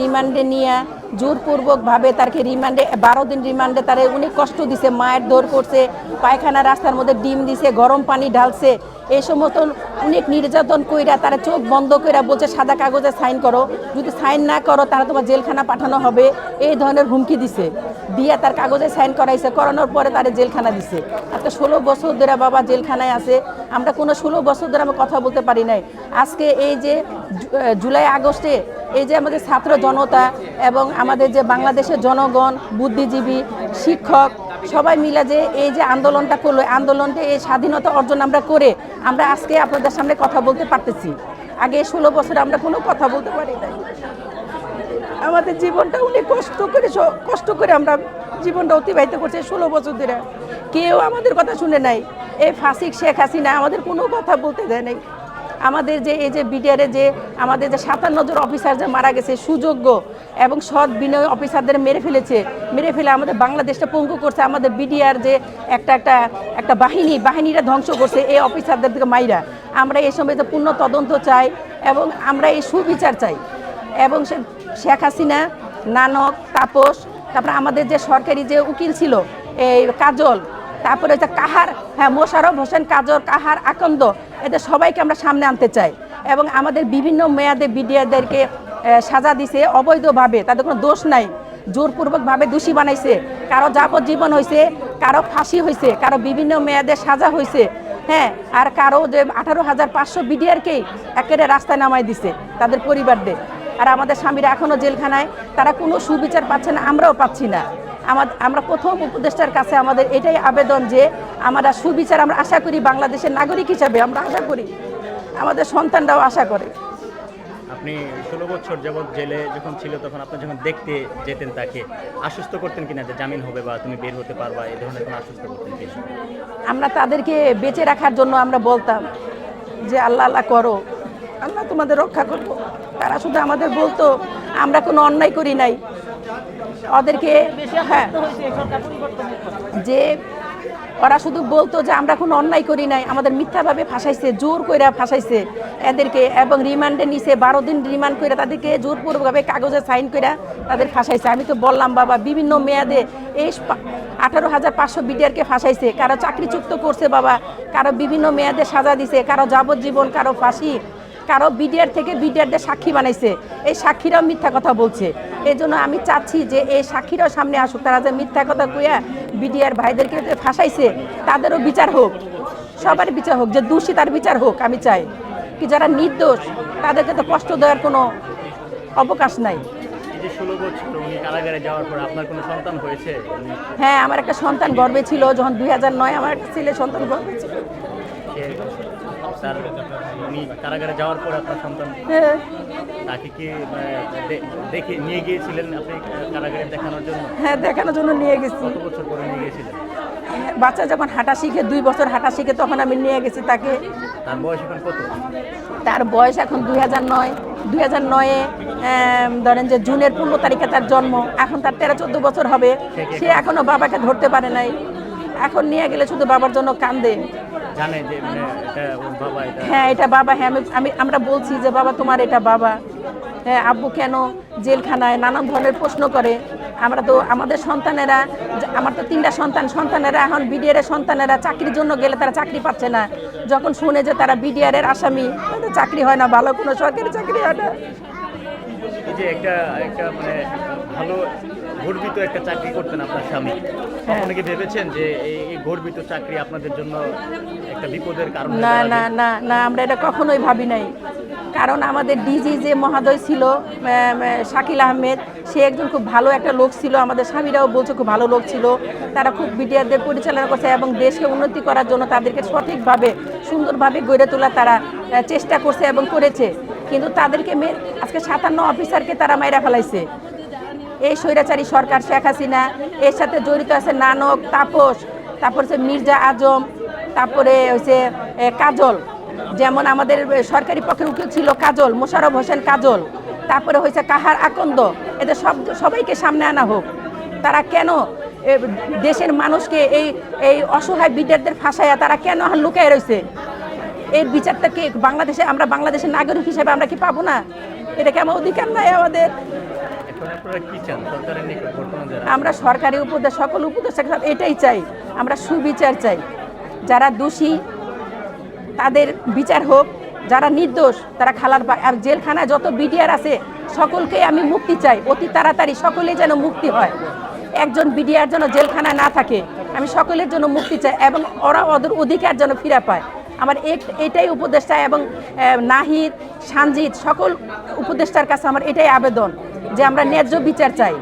রিমান্ডে নিয়ে জোরপূর্বকভাবে তাকে রিমান্ডে, বারো দিন রিমান্ডে তারে অনেক কষ্ট দিছে, মায়ের দৌড় করছে, পায়খানা রাস্তার মধ্যে ডিম দিছে, গরম পানি ঢালছে। এই সমস্ত অনেক নির্যাতন কইরা তারা চোখ বন্ধ কইরা বলছে, সাদা কাগজে সাইন করো। যদি সাইন না করো তারা তোমার জেলখানা পাঠানো হবে। এই ধরনের হুমকি দিছে। দিয়ে তার কাগজে সাইন করাইছে, করানোর পরে তারা জেলখানা দিছে। আজকে ষোলো বছর ধরে বাবা জেলখানায় আছে। আমরা কোনো ষোলো বছর ধরে আমরা কথা বলতে পারি নাই। আজকে এই যে জুলাই আগস্টে এই যে আমাদের ছাত্র জনতা এবং আমাদের যে বাংলাদেশের জনগণ, বুদ্ধিজীবী, শিক্ষক সবাই মিলে যে এই যে আন্দোলনটা করল আন্দোলনটা, এই স্বাধীনতা অর্জন আমরা করে আমরা আজকে আপনাদের সামনে কথা বলতে পারতেছি। আগে ষোলো বছর আমরা কোনো কথা বলতে পারি নাই। আমাদের জীবনটা উনি কষ্ট করে কষ্ট করে আমরা জীবনটা অতিবাহিত করছি ষোলো বছর ধরে। কেউ আমাদের কথা শুনে নাই। এই ফাসিক শেখ হাসিনা আমাদের কোনো কথা বলতে দেয় নাই। আমাদের যে, এই যে বিডিআরে যে, আমাদের যে সাতান্ন জন অফিসার যে মারা গেছে, সুযোগ্য এবং সৎ বিনয় অফিসারদের মেরে ফেলেছে, মেরে ফেলে আমাদের বাংলাদেশটা পঙ্গু করছে, আমাদের বিডিআর যে একটা একটা একটা বাহিনী বাহিনীটা ধ্বংস করছে, এই অফিসারদের থেকে মাইরা। আমরা এই সময় যে পূর্ণ তদন্ত চাই এবং আমরা এই সুবিচার চাই। এবং সে, শেখ হাসিনা, নানক, তাপস, তারপরে আমাদের যে সরকারি যে উকিল ছিল, এই কাজল তারপরে হচ্ছে কাহার হ্যাঁ মোশারফ হোসেন, কাজল, কাহার, আকন্দ, এদের সবাইকে আমরা সামনে আনতে চাই। এবং আমাদের বিভিন্ন মেয়াদে বিডিআরদেরকে সাজা দিছে, অবৈধভাবে, তাদের কোনো দোষ নাই। জোরপূর্বকভাবে দোষী বানাইছে। কারও যাবজ্জীবন হয়েছে কারও ফাঁসি হয়েছে কারও বিভিন্ন মেয়াদে সাজা হয়েছে হ্যাঁ আর কারও যে আঠারো হাজার পাঁচশো বিডিআরকেই একেবারে রাস্তায় নামাই দিছে তাদের পরিবারদের। আর আমাদের স্বামীরা এখনও জেলখানায়, তারা কোনো সুবিচার পাচ্ছে না, আমরাও পাচ্ছি না। আমার আমরা প্রথম উপদেষ্টার কাছে আমাদের এটাই আবেদন যে আমরা সুবিচার আমরা আশা করি বাংলাদেশের নাগরিক হিসাবে আমরা আশা করি আমাদের সন্তানরাও আশা করে। আপনি ষোলো বছর যাবৎ জেলে যখন ছিল তখন আপনি যখন দেখতে যেতেন তাকে আশ্বস্ত করতেন কিনা যে জামিন হবে বা তুমি বের হতে পারবা এই ধরনের কোনো আশ্বস্ত করতেন কিনা আমরা তাদেরকে বেঁচে রাখার জন্য আমরা বলতাম যে আল্লাহ আল্লাহ করো আল্লাহ তোমাদের রক্ষা করব। তারা শুধু আমাদের বলতো আমরা কোনো অন্যায় করি নাই। ওদেরকে হ্যাঁ। যে ওরা শুধু বলতো যে আমরা কোনো অন্যায় করি নাই আমাদের মিথ্যাভাবে ফাঁসাইছে জোর কইরা ফাঁসাইছে। এদেরকে এবং রিমান্ডে নিছে বারো দিন রিমান্ড করে তাদেরকে জোরপূর্বকভাবে কাগজে সাইন করে তাদের ফাঁসাইছে। আমি তো বললাম বাবা বিভিন্ন মেয়াদে এই আঠারো হাজার পাঁচশো বিডিআরকে ফাঁসাইছে। কারও চাকরিচুক্ত করছে বাবা কারও বিভিন্ন মেয়াদে সাজা দিছে কারও যাবজ্জীবন কারও ফাঁসি। কারও বিডিআর থেকে বিডিআরদের সাক্ষী বানাইছে। এই সাক্ষীরাও মিথ্যা কথা বলছে। এই জন্য আমি চাচ্ছি যে এই সাক্ষীরাও সামনে আসুক। তারা যে মিথ্যা কথা কইয়া বিডিআর ভাইদেরকে যে ফাঁসাইছে তাদেরও বিচার হোক। সবার বিচার হোক যে দোষী তার বিচার হোক আমি চাই। কি যারা নির্দোষ তাদেরকে তো কষ্ট দেওয়ার কোনো অবকাশ নাই। হ্যাঁ আমার একটা সন্তান গর্বে ছিল। যখন দুই হাজার নয় আমার একটা ছেলে সন্তান গর্বে ছিল। সে- তার উনি কারাগারে যাওয়ার পর আপনার সন্তান হ্যাঁ। তাকে কি দেখে নিয়ে গিয়েছিলেন আপনি কারাগারে দেখানোর জন্য? হ্যাঁ দেখানোর জন্য নিয়ে গেছি। কত বছর পরে নিয়ে গিয়েছিলেন? বাচ্চা যখন হাঁটা শিখে দুই বছর হাঁটা শিখে তখন আমি নিয়ে গেছি তাকে। তার বয়স এখন কত? তার বয়স এখন দুই হাজার নয়। দুই হাজার নয়ে ধরেন যে জুনের পনেরো তারিখে তার জন্ম। এখন তার তেরো চোদ্দ বছর হবে। সে এখনও বাবাকে ধরতে পারে নাই। এখন নিয়ে গেলে শুধু বাবার জন্য কান্দে। জানে যে মানে এটা ওর বাবা, এটা হ্যাঁ এটা বাবা হ্যাঁ আমি আমি আমরা বলছি যে বাবা, তোমার এটা বাবা। হ্যাঁ আব্বু কেন জেলখানায় নানান ধরনের প্রশ্ন করে। আমরা তো আমাদের সন্তানেরা আমার তো তিনটা সন্তান। সন্তানেরা এখন বিডিআর সন্তানেরা চাকরির জন্য গেলে তারা চাকরি পাচ্ছে না। যখন শুনে যে তারা বিডিআর এর আসামি, তাদের চাকরি হয় না, ভালো কোনো সরকারি চাকরি হয় না। যে একটা একটা মানে ভালো গর্বিত একটা চাকরি করতেন আপনার স্বামী। হ্যাঁ। আপনি কি ভেবেছেন যে এই গর্বিত চাকরি আপনাদের জন্য একটা বিপদের কারণ না না না না আমরা এটা কখনোই ভাবি নাই। কারণ আমাদের ডিজি যে মহাদয় ছিল শাকিল আহমেদ সে একজন খুব ভালো একটা লোক ছিল। আমাদের স্বামীরাও বলছে খুব ভালো লোক ছিল। তারা খুব বিডিআরদের পরিচালনা করছে এবং দেশকে উন্নতি করার জন্য তাদেরকে সঠিকভাবে সুন্দরভাবে গড়ে তোলা তারা চেষ্টা করছে এবং করেছে। কিন্তু তাদেরকে আজকে সাতান্ন অফিসারকে তারা মাইরা ফেলাইছে। এই স্বৈরাচারী সরকার শেখ হাসিনা, এর সাথে জড়িত আছে নানক, তাপস, তারপর হচ্ছে মির্জা আজম, তারপরে হচ্ছে কাজল। যেমন আমাদের সরকারি পক্ষের উকিল ছিল কাজল মোশারফ হোসেন কাজল। তারপরে হয়েছে কাহার আকন্দ। এদের সব, সবাইকে সামনে আনা হোক। তারা কেন দেশের মানুষকে এই এই অসহায় বিদ্যার্থীদের ফাঁসাইয়া তারা কেন আর লুকায় রয়েছে এর বিচারটা কি বাংলাদেশে, আমরা বাংলাদেশের নাগরিক হিসেবে আমরা কি পাবো না? এটা কি আমার অধিকার নাই আমাদের। আমরা সরকারি উপদেশ, সকল উপদেষ্টার কাছে এটাই চাই। আমরা সুবিচার চাই। যারা দোষী, তাদের বিচার হোক। যারা নির্দোষ, তারা খালার আর জেলখানায় যত বিডিআর আছে সকলকে আমি মুক্তি চাই। অতি তাড়াতাড়ি সকলে যেন মুক্তি হয়। একজন বিডিআর যেন জেলখানায় না থাকে, আমি সকলের জন্য মুক্তি চাই এবং ওরা ওদের অধিকার যেন ফিরে পায়। আমার এটাই উপদেষ্টা এবং নাহিদ, সানজিদ, সকল উপদেষ্টার কাছে আমার এটাই আবেদন যে আমরা ন্যায্য বিচার চাই।